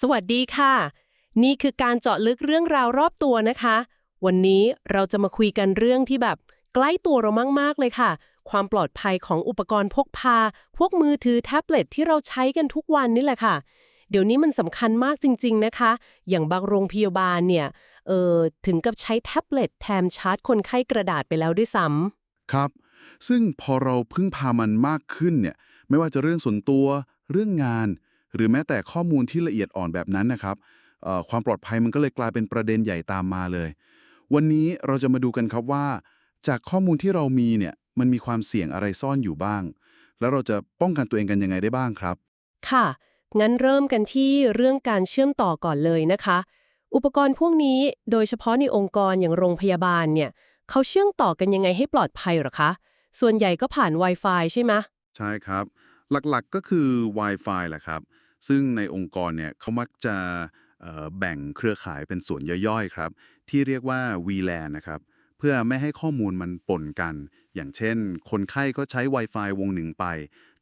สวัสดีค่ะ นี่คือการเจาะลึกเรื่องราวรอบตัวนะคะ วันนี้เราจะมาคุยกันเรื่องที่แบบ ใกล้ตัวเรามาก ๆ เลยค่ะ ความปลอดภัยของอุปกรณ์พกพา พวกมือถือแท็บเล็ตที่เราใช้กันทุกวันนี่แหละค่ะ เดี๋ยวนี้มันสำคัญมากจริง ๆ นะคะ อย่างบางโรงพยาบาลเนี่ย เออถึงกับใช้แท็บเล็ตแทนชาร์จคนไข้กระดาษไปแล้วด้วยซ้ำครับ ซึ่งพอเราพึ่งพามันมากขึ้นเนี่ย ไม่ว่าจะเรื่องส่วนตัว เรื่องงาน หรือแม้แต่ข้อมูลที่ละเอียดอ่อนแบบนั้นนะครับเอ่อความปลอดภัยมันก็เลยกลายเป็นประเด็นใหญ่ตามมาเลย วันนี้เราจะมาดูกันครับว่า จากข้อมูลที่เรามีเนี่ยมันมีความเสี่ยงอะไรซ่อนอยู่บ้าง แล้วเราจะป้องกันตัวเองกันยังไงได้บ้างครับ ค่ะ งั้นเริ่มกันที่เรื่องการเชื่อมต่อก่อนเลยนะคะ อุปกรณ์พวกนี้โดยเฉพาะในองค์กรอย่างโรงพยาบาลเนี่ยเขาเชื่อมต่อกันยังไงให้ปลอดภัยเหรอคะ ส่วนใหญ่ก็ผ่าน Wi-Fi ใช่ไหมใช่ครับ หลักๆก็คือ Wi-Fi แหละครับ ซึ่งในองค์กรเนี่ยเขามักจะแบ่งเครือข่ายเป็นส่วนย่อยๆครับ ที่เรียกว่า VLAN นะครับเพื่อไม่ให้ข้อมูลมันปนกัน อย่างเช่น คนไข้ก็ใช้ Wi-Fi วงหนึ่งไป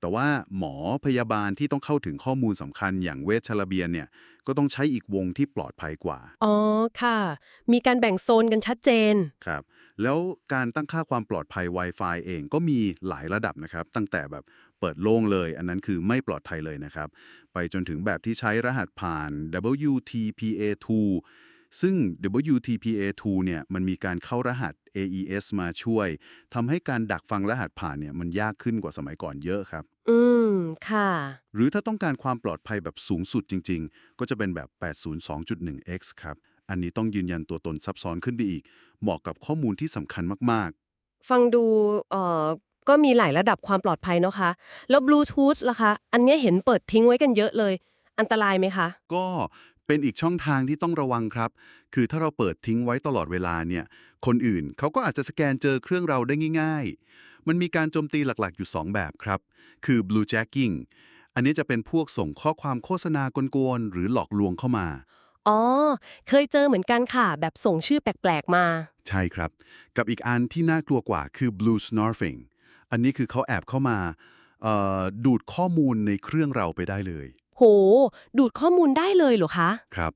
แต่ว่าหมอพยาบาลที่ต้องเข้าถึงข้อมูลสำคัญอย่างเวชระเบียนเนี่ยก็ต้องใช้อีกวงที่ปลอดภัยกว่า อ๋อค่ะ มีการแบ่งโซนกันชัดเจน ครับ แล้วการตั้งค่าความปลอดภัย Wi-Fi เองก็มีหลายระดับนะครับ ตั้งแต่แบบเปิดโล่งเลย อันนั้นคือไม่ปลอดภัยเลยนะครับ ไปจนถึงแบบที่ใช้รหัสผ่าน WTPA2 ซึ่ง WTPA2 เนี่ยมันมีการเข้ารหัส AES มาช่วยทำให้การดักฟังรหัสผ่านเนี่ยมันยากขึ้นกว่าสมัยก่อนเยอะครับ อืม ค่ะ หรือถ้าต้องการความปลอดภัยแบบสูงสุดจริง ๆ ก็จะเป็นแบบ 802.1x ครับ อันนี้ต้องยืนยันตัวตนซับซ้อนขึ้นไปอีก เหมาะกับข้อมูลที่สำคัญมากฟังดูเอ่อก็มีหลายระดับความปลอดภัยเนาะคะ แล้วบลูทูธล่ะคะ อันเนี้ยเห็นเปิดทิ้งไว้กันเยอะเลย อันตรายไหมคะๆก็ เป็นอีกช่องทางที่ต้องระวังครับ คือถ้าเราเปิดทิ้งไว้ตลอดเวลาเนี่ย คนอื่นเขาก็อาจจะสแกนเจอเครื่องเราได้ง่าย ๆ มันมีการโจมตีหลักๆ อยู่ 2 แบบครับ คือ blue jacking อันนี้จะเป็นพวกส่งข้อความโฆษณากลๆหรือหลอกลวงเข้ามา อ๋อ เคยเจอเหมือนกันค่ะ แบบส่งชื่อแปลกๆมา ใช่ครับ กับอีกอันที่น่ากลัวกว่าคือ blue snorfing อันนี้คือเขาแอบเข้ามาเอ่อดูดข้อมูลในเครื่องเราไปได้เลย โห ดูดข้อมูลได้เลยเหรอคะ ครับ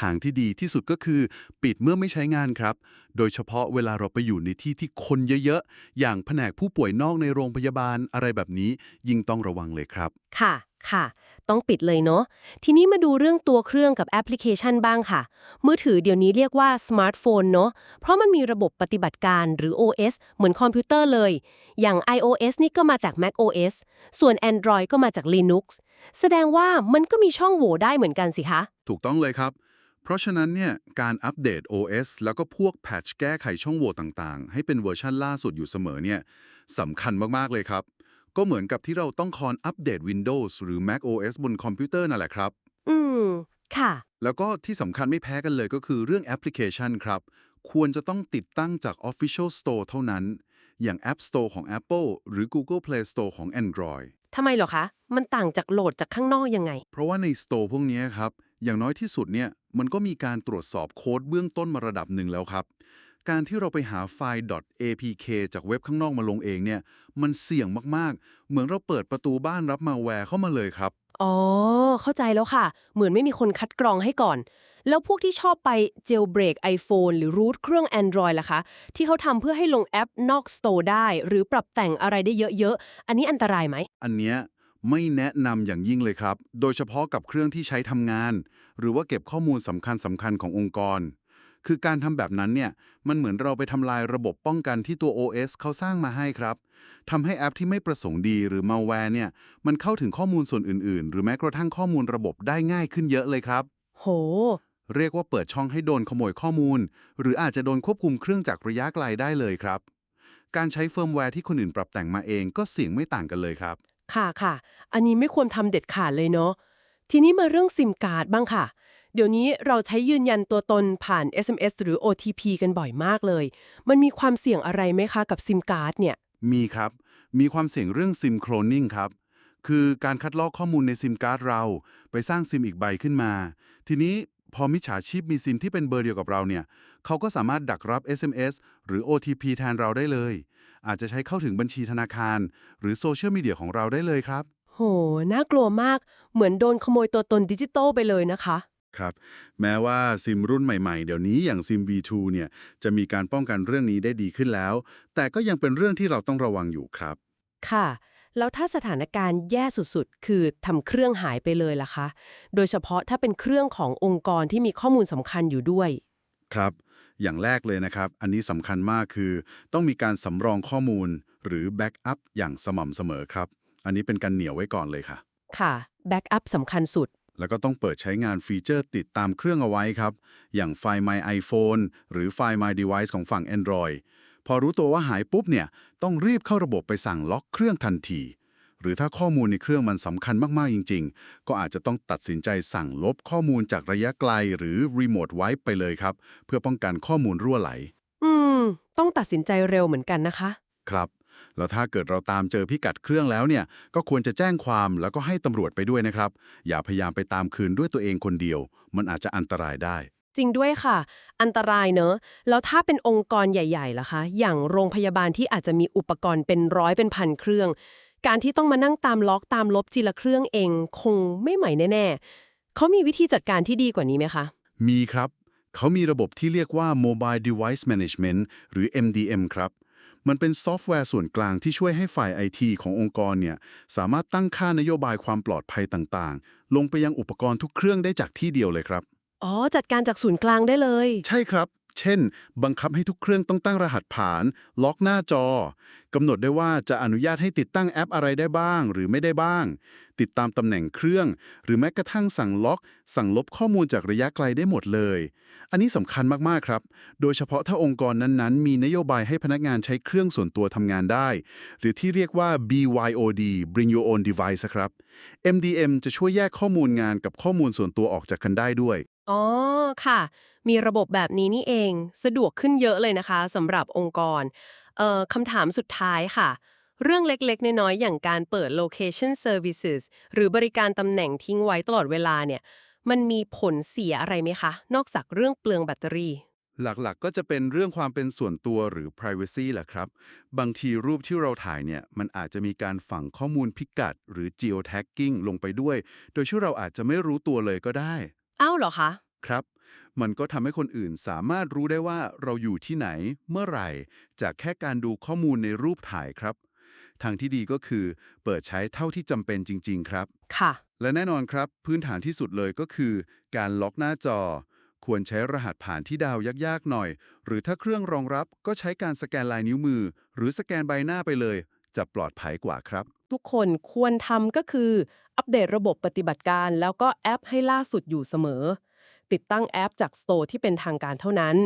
ทางที่ดีที่สุดก็คือ ปิดเมื่อไม่ใช้งานครับ โดยเฉพาะเวลาเราไปอยู่ในที่ที่คนเยอะๆ อย่างแผนกผู้ป่วยนอกในโรงพยาบาลอะไรแบบนี้ ยิ่งต้องระวังเลยครับ ค่ะ ค่ะ ต้องปิดเลยเนาะ ทีนี้มาดูเรื่องตัวเครื่องกับแอปพลิเคชันบ้างค่ะ มือถือเดี๋ยวนี้เรียกว่าสมาร์ทโฟนเนาะ เพราะมันมีระบบปฏิบัติการหรือ OS เหมือนคอมพิวเตอร์เลย อย่าง iOS นี่ก็มาจาก macOS ส่วน Android ก็มาจาก Linux แสดงว่ามันก็มีช่องโหว่ได้เหมือนกันสิคะ ถูกต้องเลยครับ เพราะฉะนั้นเนี่ยการอัปเดต OS แล้วก็พวกแพทช์แก้ไขช่องโหว่ต่างๆ ให้เป็นเวอร์ชันล่าสุดอยู่เสมอเนี่ยสำคัญมากๆเลยครับ ก็เหมือนกับที่เราต้องคอนอัปเดต Windows หรือ Mac OS บนคอมพิวเตอร์นั่นแหละครับ อืม ค่ะ แล้วก็ที่สำคัญไม่แพ้กันเลยก็คือเรื่องแอปพลิเคชันครับ ควรจะต้องติดตั้งจาก Official Store เท่านั้น อย่าง App Store ของ Apple หรือ Google Play Store ของ Android ทำไมเหรอคะ มันต่างจากโหลดจากข้างนอกยังไง เพราะว่าในสโตร์พวกนี้ครับ อย่างน้อยที่สุดเนี่ยมันก็มีการตรวจสอบโค้ดเบื้องต้นมาระดับหนึ่งแล้วครับ การที่เราไปหาไฟล์ .apk จากเว็บข้างนอกมาลงเองเนี่ยมันเสี่ยงมากๆ เหมือนเราเปิดประตูบ้านรับมาแวร์เข้ามาเลยครับ อ๋อ เข้าใจแล้วค่ะ เหมือนไม่มีคนคัดกรองให้ก่อน แล้วพวกที่ชอบไป jailbreak iPhone หรือ root เครื่อง Android ล่ะคะ ที่เขาทำเพื่อให้ลงแอปนอก Store ได้ หรือปรับแต่งอะไรได้เยอะๆ อันนี้อันตรายไหม อันเนี้ยไม่แนะนำอย่างยิ่งเลยครับ โดยเฉพาะกับเครื่องที่ใช้ทำงาน หรือว่าเก็บข้อมูลสำคัญสำคัญขององค์กร คือการทำแบบนั้นเนี่ยมันเหมือนเราไปทำลายระบบป้องกันที่ตัว OS เขาสร้างมาให้ครับทำให้แอปที่ไม่ประสงค์ดีหรือ malware เนี่ยมันเข้าถึงข้อมูลส่วนอื่น ๆ หรือแม้กระทั่งข้อมูลระบบได้ง่ายขึ้นเยอะเลยครับ โห เรียกว่าเปิดช่องให้โดนขโมยข้อมูล หรืออาจจะโดนควบคุมเครื่องจากระยะไกลได้เลยครับ การใช้เฟิร์มแวร์ที่คนอื่นปรับแต่งมาเองก็เสี่ยงไม่ต่างกันเลยครับ ค่ะค่ะ อันนี้ไม่ควรทำเด็ดขาดเลยเนาะทีนี้มาเรื่องซิมการ์ดบ้างค่ะ เดี๋ยวนี้เราใช้ยืนยันตัวตนผ่าน SMS หรือ OTP กันบ่อยมากเลย มันมีความเสี่ยงอะไรไหมคะกับซิมการ์ดเนี่ยมีครับ มีความเสี่ยงเรื่องซิมโครนนิ่งครับ คือการคัดลอกข้อมูลในซิมการ์ดเรา ไปสร้างซิมอีกใบขึ้นมา ทีนี้พอมิจฉาชีพมีซิมที่เป็นเบอร์เดียวกับเราเนี่ยเขาก็สามารถดักรับ SMS หรือ OTP แทนเราได้เลย อาจจะใช้เข้าถึงบัญชีธนาคาร หรือโซเชียลมีเดียของเราได้เลยครับโโหน่ากลัวมาก เหมือนโดนขโมยตัวตนดิจิตอลไปเลยนะคะ ครับแม้ว่าซิมรุ่นใหม่ๆ เดี๋ยวนี้อย่างซิม V2 เนี่ยจะมีการป้องกันเรื่องนี้ได้ดีขึ้นแล้ว แต่ก็ยังเป็นเรื่องที่เราต้องระวังอยู่ครับ ค่ะ แล้วถ้าสถานการณ์แย่สุดๆ คือทำเครื่องหายไปเลยล่ะคะ โดยเฉพาะถ้าเป็นเครื่องขององค์กรที่มีข้อมูลสำคัญอยู่ด้วย ครับ อย่างแรกเลยนะครับ อันนี้สำคัญมากคือ ต้องมีการสำรองข้อมูลหรือแบ็กอัพอย่างสม่ำเสมอครับ อันนี้เป็นการเหนียวไว้ก่อนเลยค่ะ ค่ะ แบ็กอัพสำคัญสุด แล้วก็ต้องเปิดใช้งานฟีเจอร์ติดตามเครื่องเอาไว้ครับ อย่างไฟล์ My iPhone หรือไฟล์ My Device ของฝั่ง Android พอรู้ตัวว่าหายปุ๊บเนี่ย ต้องรีบเข้าระบบไปสั่งล็อกเครื่องทันที หรือถ้าข้อมูลในเครื่องมันสำคัญมาก ๆ จริง ๆ ก็อาจจะต้องตัดสินใจสั่งลบข้อมูลจากระยะไกลหรือ Remote Wipe ไปเลยครับ เพื่อป้องกันข้อมูลรั่วไหล อืม ต้องตัดสินใจเร็วเหมือนกันนะคะ ครับ แล้วถ้าเกิดเราตามเจอพิกัดเครื่องแล้วเนี่ย ก็ควรจะแจ้งความแล้วก็ให้ตำรวจไปด้วยนะครับ อย่าพยายามไปตามคืนด้วยตัวเองคนเดียว มันอาจจะอันตรายได้ จริงด้วยค่ะ อันตรายเนอะแล้วถ้าเป็นองค์กรใหญ่ๆล่ะคะ อย่างโรงพยาบาลที่อาจจะมีอุปกรณ์เป็นร้อยเป็นพันเครื่อง การที่ต้องมานั่งตามล็อกตามลบทีละเครื่องเอง คงไม่ใหม่แน่ๆเขามีวิธีจัดการที่ดีกว่านี้ไหมคะ มีครับเขามีระบบที่เรียกว่า Mobile Device Management หรือ MDM ครับ มันเป็นซอฟต์แวร์ส่วนกลางที่ช่วยให้ฝ่าย IT ขององค์กรเนี่ยสามารถตั้งค่านโยบายความปลอดภัยต่างๆ ลงไปยังอุปกรณ์ทุกเครื่องได้จากที่เดียวเลยครับ อ๋อ จัดการจากศูนย์กลางได้เลย ใช่ครับ เช่น บังคับให้ทุกเครื่องต้องตั้งรหัสผ่าน ล็อกหน้าจอกำหนดได้ว่าจะอนุญาตให้ติดตั้งแอปอะไรได้บ้าง หรือไม่ได้บ้าง ติดตามตำแหน่งเครื่อง หรือแม้กระทั่งสั่งล็อก สั่งลบข้อมูลจากระยะไกลได้หมดเลย อันนี้สำคัญมากๆครับ โดยเฉพาะถ้าองค์กรนั้นๆ มีนโยบายให้พนักงานใช้เครื่องส่วนตัวทำงานได้ หรือที่เรียกว่า BYOD Bring Your Own Device ครับ MDM จะช่วยแยกข้อมูลงานกับข้อมูลส่วนตัวออกจากกันได้ด้วยอ๋อค่ะ มีระบบแบบนี้นี่เอง สะดวกขึ้นเยอะเลยนะคะสำหรับองค์กรเอ่อคำถามสุดท้ายค่ะ เรื่องเล็กๆ น้อยๆ อย่างการเปิด location services หรือบริการตำแหน่งทิ้งไว้ตลอดเวลาเนี่ย มันมีผลเสียอะไรไหมคะ นอกจากเรื่องเปลืองแบตเตอรี่ หลักๆ ก็จะเป็นเรื่องความเป็นส่วนตัวหรือ privacy แหละครับ บางทีรูปที่เราถ่ายเนี่ย มันอาจจะมีการฝังข้อมูลพิกัด หรือ geotagging ลงไปด้วย โดยที่เราอาจจะไม่รู้ตัวเลยก็ได้ อ้าวเหรอคะ ครับ มันก็ทำให้คนอื่นสามารถรู้ได้ว่าเราอยู่ที่ไหน เมื่อไหร่ จากแค่การดูข้อมูลในรูปถ่ายครับ ทางที่ดีก็คือ เปิดใช้เท่าที่จำเป็นจริง ๆ ครับ ค่ะ และแน่นอนครับ พื้นฐานที่สุดเลยก็คือ การล็อกหน้าจอ ควรใช้รหัสผ่านที่ดาวยากๆหน่อย หรือถ้าเครื่องรองรับก็ใช้การสแกนลายนิ้วมือ หรือสแกนใบหน้าไปเลย จะปลอดภัยกว่าครับ ทุกคนควรทำก็คือ อัปเดตระบบปฏิบัติการ แล้วก็แอปให้ล่าสุดอยู่เสมอ ติดตั้งแอปจากสโตร์ที่เป็นทางการเท่านั้น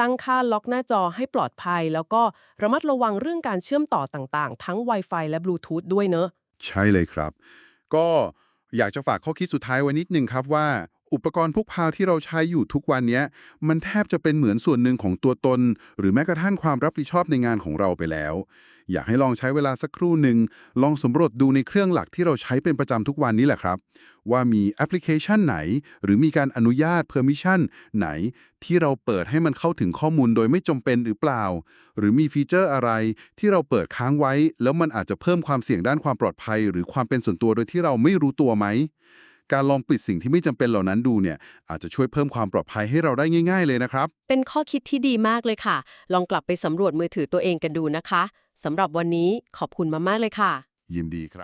ตั้งค่าล็อกหน้าจอให้ปลอดภัย แล้วก็ระมัดระวังเรื่องการเชื่อมต่อต่างๆ ทั้ง Wi-Fi และบลูทูธด้วยเนอะ ใช่เลยครับ ก็อยากจะฝากข้อคิดสุดท้ายไว้นิดนึงครับว่า อุปกรณ์พกพาที่เราใช้อยู่ทุกวันเนี้ยมันแทบจะเป็นเหมือนส่วนหนึ่งของตัวตน หรือแม้กระทั่งความรับผิดชอบในงานของเราไปแล้ว อยากให้ลองใช้เวลาสักครู่หนึ่ง ลองสำรวจดูในเครื่องหลักที่เราใช้เป็นประจำทุกวันนี้แหละครับ ว่ามีแอปพลิเคชันไหน หรือมีการอนุญาต Permission ไหน ที่เราเปิดให้มันเข้าถึงข้อมูลโดยไม่จำเป็นหรือเปล่า หรือมีฟีเจอร์อะไรที่เราเปิดค้างไว้ แล้วมันอาจจะเพิ่มความเสี่ยงด้านความปลอดภัย หรือความเป็นส่วนตัวโดยที่เราไม่รู้ตัวไหม การลองปิดสิ่งที่ไม่จำเป็นเหล่านั้นดูเนี่ยอาจจะช่วยเพิ่มความปลอดภัยให้เราได้ง่าย ๆ เลยนะครับ เป็นข้อคิดที่ดีมากเลยค่ะ ลองกลับไปสำรวจมือถือตัวเองกันดูนะคะสำหรับวันนี้ขอบคุณมามากๆเลยค่ะ ยินดีครับ